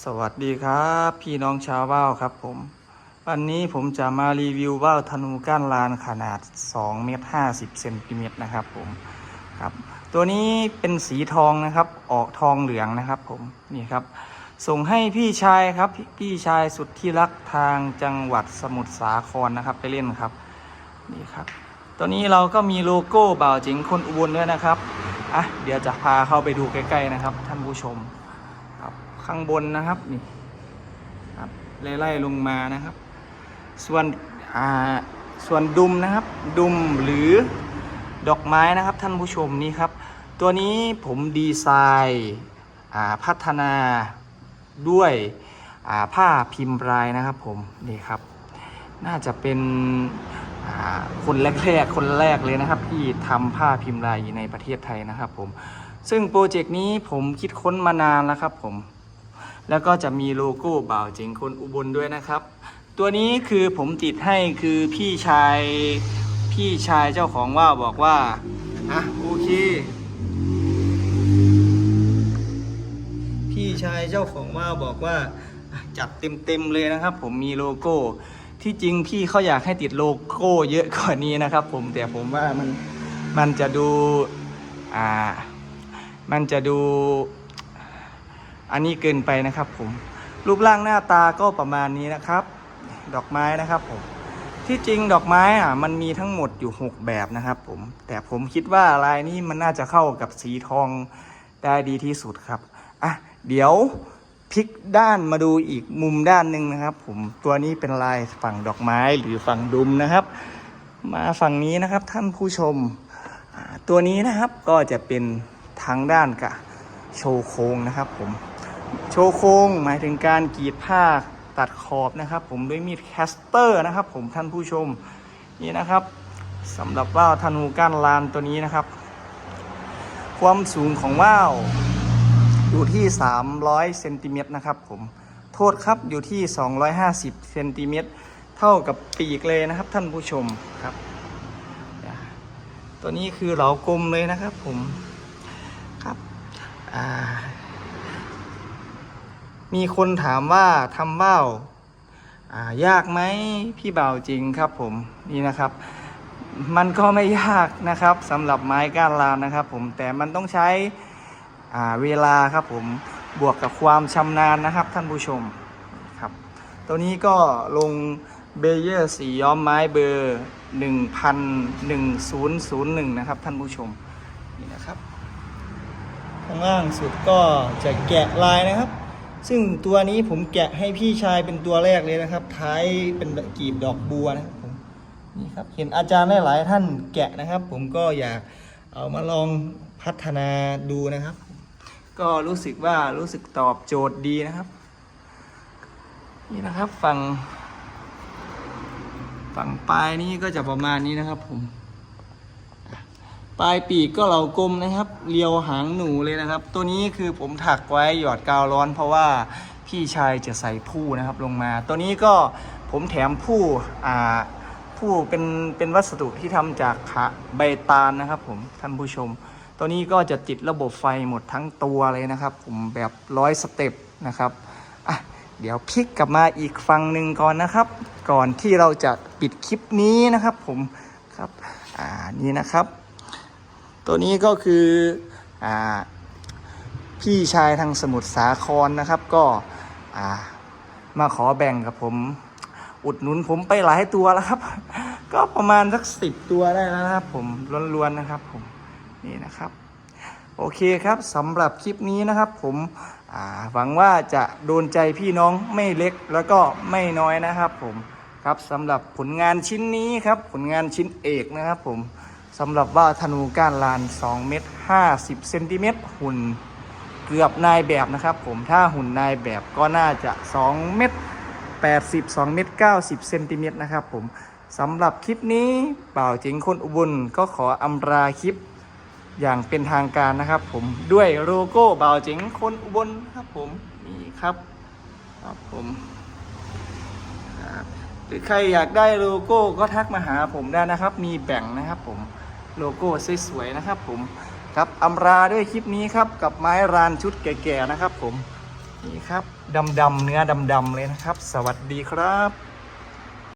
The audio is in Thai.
สวัสดีครับ พี่น้องชาวว่าวครับผม วันนี้ผมจะมารีวิวว่าวธนูก้านลานขนาด2เมตร50เซนติเมตรนะครับผมครับตัวนี้เป็นสีทองนะครับออกทองเหลืองนะครับผมนี่ครับ ส่งให้พี่ชายครับพี่ชายสุดที่รักทางจังหวัดสมุทรสาครนะครับไปเล่นครับนี่ครับ ตัวนี้เราก็มีโลโก้บ่าวเจิงคนอุบลด้วยนะครับอะเดี๋ยวจะพาเข้าไปดูใกล้ๆนะครับ ท่านผู้ชม ครับข้างบนนะครับนี่ครับไล่ๆลงมานะครับ ส่วนอ่าส่วนดุมนะครับ ดุมหรือดอกไม้นะครับท่านผู้ชมนี่ครับ ตัวนี้ผมดีไซน์พัฒนาด้วยผ้าพิมพ์ลายนะครับผมนี่ครับ น่าจะเป็นคนแรกๆคนแรกเลยนะครับ ที่ทำผ้าพิมพ์ลายในประเทศไทยนะครับผม ซึ่งโปรเจกต์นี้ผมคิดค้นมานานแล้วครับผม แล้วก็จะมีโลโก้บ่าวเจ๋งคนอุบลด้วยนะครับ ตัวนี้คือผมติดให้คือพี่ชายพี่ชายเจ้าของว่าบอกว่าอะโอเค พี่ชายเจ้าของว่าบอกว่าจัดเต็มๆเลยนะครับ ผมมีโลโก้ ที่จริงพี่เขาอยากให้ติดโลโก้เยอะกว่านี้นะครับ ผมแต่ผมว่ามันมันจะดูอ่า มันจะดูอันนี้เกินไปนะครับผม รูปร่างหน้าตาก็ประมาณนี้นะครับ ดอกไม้นะครับผม ที่จริงดอกไม้อะมันมีทั้งหมดอยู่ 6 แบบนะครับผม แต่ผมคิดว่าลายนี้มันน่าจะเข้ากับสีทองได้ดีที่สุดครับ อะ เดี๋ยวพลิกด้านมาดูอีกมุมด้านหนึ่งนะครับ ผม ตัวนี้เป็นลายฝั่งดอกไม้หรือฝั่งดุมนะครับ มาฝั่งนี้นะครับท่านผู้ชม ตัวนี้นะครับก็จะเป็น ทางด้านกะโชว์โครงนะครับผมโชว์โครงหมายถึงการกรีดผ้าตัดขอบนะครับผมด้วยมีดแคสเตอร์นะครับผมท่านผู้ชมนี่นะครับสำหรับว่าวธนูก้านลานตัวนี้นะครับ ความสูงของว่าวอยู่ที่ 300เซนติเมตรนะครับผมโทษครับอยู่ที่ 250เซนติเมตรเท่ากับปีกเลยนะครับท่านผู้ชมครับ ตัวนี้คือเหลากลมเลยนะครับผม มีคนถามว่าทำว่าวอ่ายากไหมพี่เบาจริงครับผมนี่นะครับ มันก็ไม่ยากนะครับสำหรับไม้ก้านลานนะครับ ผมแต่มันต้องใช้อ่าเวลาครับผมบวกกับความชำนาญนะครับท่านผู้ชมครับ ตัวนี้ก็ลงเบเยอร์สีย้อมไม้เบอร์1,1001 นะครับท่านผู้ชมนี่นะครับ ข้างล่างสุดก็จะแกะลายนะครับ ซึ่งตัวนี้ผมแกะให้พี่ชายเป็นตัวแรกเลยนะครับ ท้ายเป็นกีบดอกบัวนะครับผมนี่ครับเห็นอาจารย์หลายๆท่านแกะนะครับ ผมก็อยากเอามาลองพัฒนาดูนะครับ ก็รู้สึกว่ารู้สึกตอบโจทย์ดีนะครับ นี่นะครับฝั่งฝั่งปลายนี้ก็จะประมาณนี้นะครับผม ปลายปีกก็เหลากลมนะครับเรียวหางหนูเลยนะครับ ตัวนี้คือผมถักไว้หยอดกาวร้อน เพราะว่าพี่ชายจะใส่ผู้นะครับลงมา ตัวนี้ก็ผมแถมผู้อ่าผู้เป็นเป็นวัสดุที่ทำจากขะใบตาลนะครับผมท่านผู้ชม ตัวนี้ก็จะติดระบบไฟหมดทั้งตัวเลยนะครับ ผมแบบร้อยสเต็ปนะครับอะเดี๋ยวพลิกกลับมาอีกฝั่งหนึ่งก่อนนะครับ ก่อนที่เราจะปิดคลิปนี้นะครับ ผมครับอ่านี่นะครับ ตัวนี้ก็คืออพี่ชายทางสมุทรสาครนะครับ ก็มาขอแบ่งกับผม อุดหนุนผมไปหลายตัวแล้วครับ ก็ประมาณสักสิบตัวได้แล้วนะครับ ผมล้วนๆนะครับ ผมนี่นะครับ โอเคครับสำหรับคลิปนี้นะครับ ผมหวังว่าจะโดนใจพี่น้องไม่เล็กแล้วก็ไม่น้อยนะครับ ผมครับสำหรับผลงานชิ้นนี้ครับ ผลงานชิ้นเอกนะครับ ผม สำหรับว่าธนูก้านลาน 2 เมตร 50 เซนติเมตร หุ่นเกือบนายแบบนะครับ ผมถ้าหุ่นนายแบบก็น่าจะ 2 เมตร 80 2 เมตร 90 เซนติเมตรนะครับผมสำหรับคลิปนี้เป่าเจิงคนอุบลก็ขออำลาคลิปอย่างเป็นทางการนะครับ ผมด้วยโลโก้เบ่าเจิงคนอุบลครับผมนี่ครับครับผมหรือใครอยากได้โลโก้ก็ทักมาหาผมได้นะครับ มีแบ่งนะครับผม โลโก้สวยๆนะครับผมครับอำราด้วยคลิปนี้ครับกับไม้รานชุดแก่ๆนะครับผมนี่ครับดำๆเนื้อดำๆเลยนะครับ สวัสดีครับ